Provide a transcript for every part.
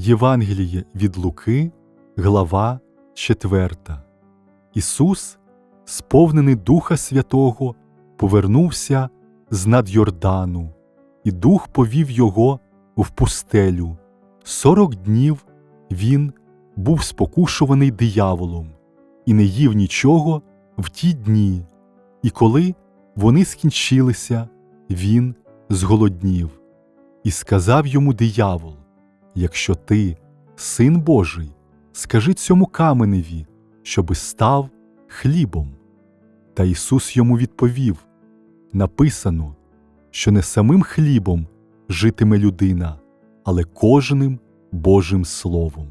Євангеліє від Луки, глава 4. Ісус, сповнений Духа Святого, повернувся з над Йордану, і Дух повів його в пустелю. Сорок днів він був спокушуваний дияволом і не їв нічого в ті дні. І коли вони скінчилися, він зголоднів. І сказав йому диявол: Якщо ти, син Божий, скажи цьому каменеві, щоби став хлібом. Та Ісус йому відповів: Написано, що не самим хлібом житиме людина, але кожним Божим Словом.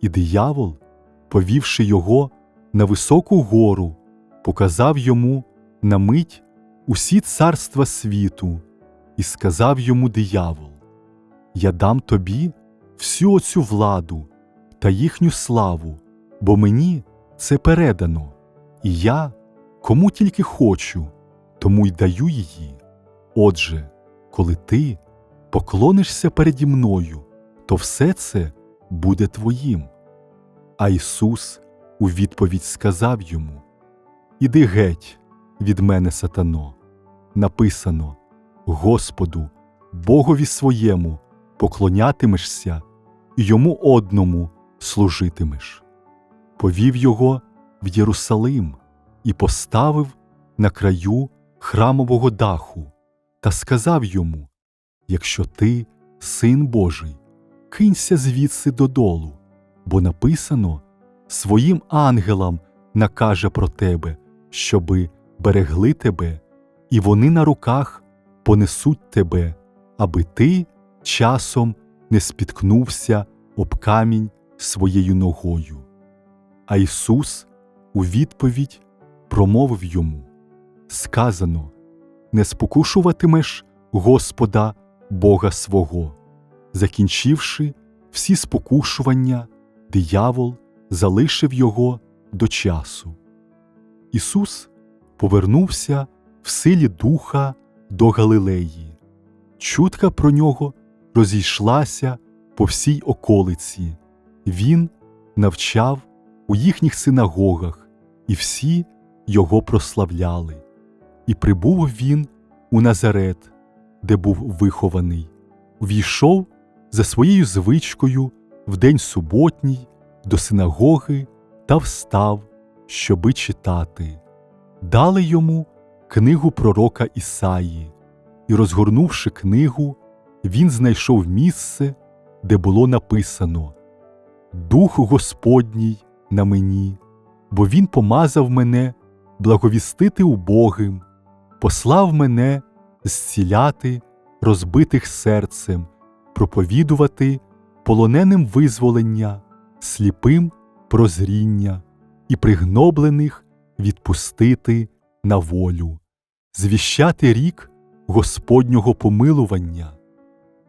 І диявол, повівши його на високу гору, показав йому на мить усі царства світу, і сказав йому диявол: Я дам тобі всю оцю владу та їхню славу, бо мені це передано, і я кому тільки хочу, тому й даю її. Отже, коли ти поклонишся переді мною, то все це буде твоїм. А Ісус у відповідь сказав йому: Іди геть від мене, сатано. Написано: Господу, Богові своєму поклонятимешся і йому одному служитимеш. Повів його в Єрусалим і поставив на краю храмового даху та сказав йому: Якщо ти, син Божий, кинься звідси додолу, бо написано своїм ангелам накаже про тебе, щоби берегли тебе, і вони на руках понесуть тебе, аби ти часом не спіткнувся об камінь своєю ногою. А Ісус у відповідь промовив йому Сказано не спокушуватимеш Господа Бога свого. Закінчивши всі спокушування, диявол залишив його до часу. Ісус повернувся в силі Духа до Галилеї. Чутка про нього розійшлася по всій околиці. Він навчав у їхніх синагогах, і всі його прославляли. І прибув він у Назарет, де був вихований, війшов за своєю звичкою в день суботній до синагоги та встав, щоби читати. Дали йому книгу пророка Ісаї, і, розгорнувши книгу, він знайшов місце, де було написано Дух Господній на мені, бо Він помазав мене благовістити убогим, послав мене зціляти розбитих серцем, проповідувати полоненим визволення, сліпим прозріння і пригноблених відпустити на волю, звіщати рік Господнього помилування.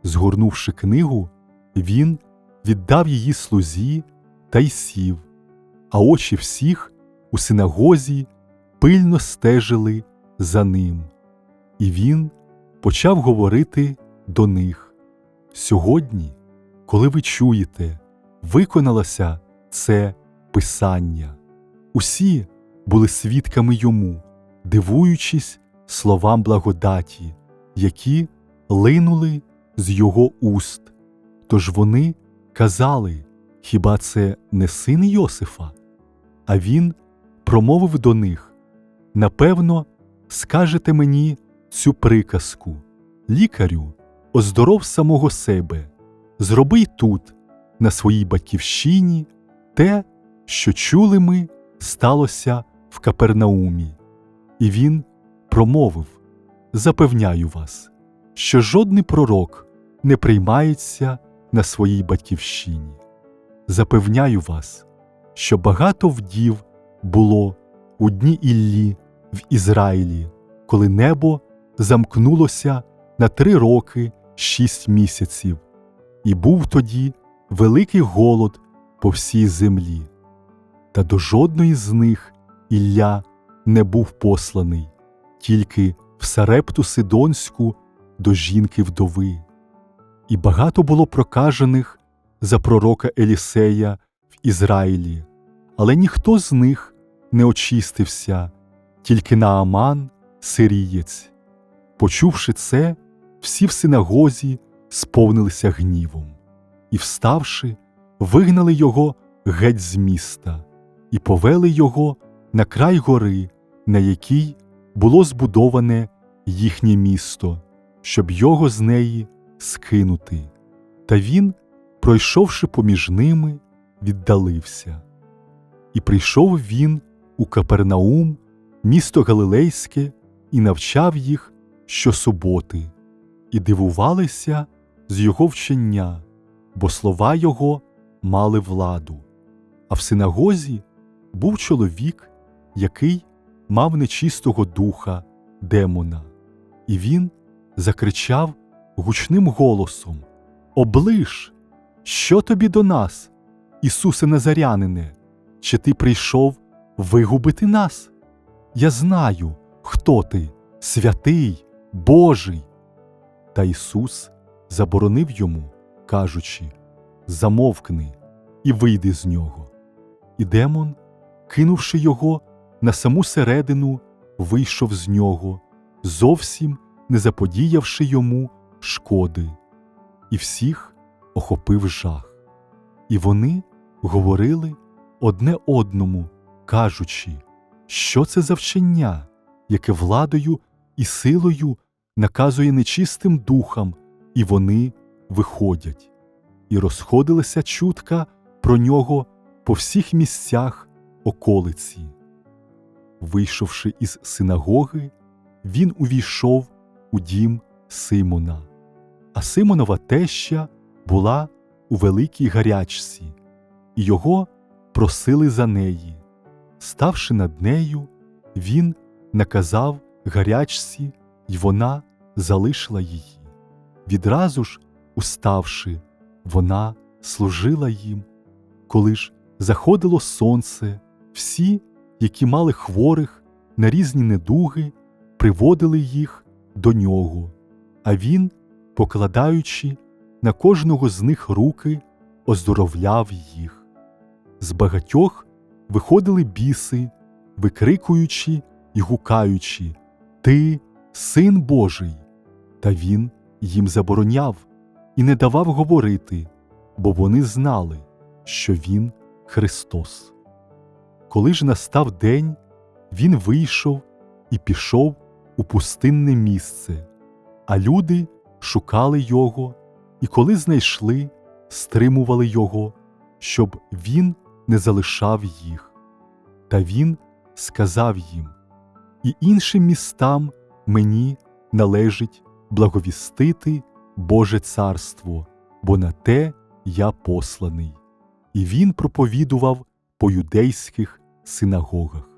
Згорнувши книгу, він віддав її слузі та й сів, а очі всіх у синагозі пильно стежили за ним. І він почав говорити до них Сьогодні, коли ви чуєте, виконалося це Писання. Усі були свідками йому, дивуючись словам благодаті, які линули з його уст. Тож вони казали, хіба це не син Йосифа? А він промовив до них Напевно, скажете мені цю приказку Лікарю, оздоров самого себе, зроби й тут, на своїй батьківщині, те, що чули ми, сталося в Капернаумі. І він промовив Запевняю вас, що жодний пророк не приймається на своїй батьківщині. Запевняю вас, що багато вдів було у дні Іллі в Ізраїлі, коли небо замкнулося на три роки шість місяців, і був тоді великий голод по всій землі. Та до жодної з них Ілля не був посланий, тільки в Сарепту Сидонську до жінки вдови. І багато було прокажених за пророка Елісея в Ізраїлі, але ніхто з них не очистився, тільки Нааман, сирієць. Почувши це, всі в синагозі сповнилися гнівом, і, вставши, вигнали його геть з міста і повели його на край гори, на якій було збудоване їхнє місто, щоб його з неї скинути. Та він, пройшовши поміж ними, віддалився. І прийшов він у Капернаум, місто Галилейське, і навчав їх щосуботи, і дивувалися з його вчення, бо слова його мали владу. А в синагозі був чоловік, який мав нечистого духа, демона, і він закричав гучним голосом: Оближ, що тобі до нас, Ісусе Назарянине, чи ти прийшов вигубити нас? Я знаю, хто ти, святий, Божий. Та Ісус заборонив йому, кажучи: Замовкни і вийди з нього. І демон, кинувши його на саму середину, вийшов з нього, зовсім не заподіявши йому шкоди, і всіх охопив жах. І вони говорили одне одному, кажучи, що це за вчення, яке владою і силою наказує нечистим духам, і вони виходять, і розходилася чутка про нього по всіх місцях околиці. Вийшовши із синагоги, він увійшов у дім Симона, а Симонова теща була у великій гарячці, і його просили за неї. Ставши над нею, він наказав гарячці, й вона залишила її. Відразу ж, уставши, вона служила їм. Коли ж заходило сонце, всі, які мали хворих на різні недуги, приводили їх до нього, а він, покладаючи на кожного з них руки, оздоровляв їх. З багатьох виходили біси, викрикуючи й гукаючи Ти, син Божий. Та він їм забороняв і не давав говорити, бо вони знали, що він Христос. Коли ж настав день, він вийшов і пішов у пустинне місце, а люди шукали його, і коли знайшли, стримували його, щоб він не залишав їх. Та він сказав їм: І іншим містам мені належить благовістити Боже царство, бо на те я посланий. І він проповідував по юдейських синагогах.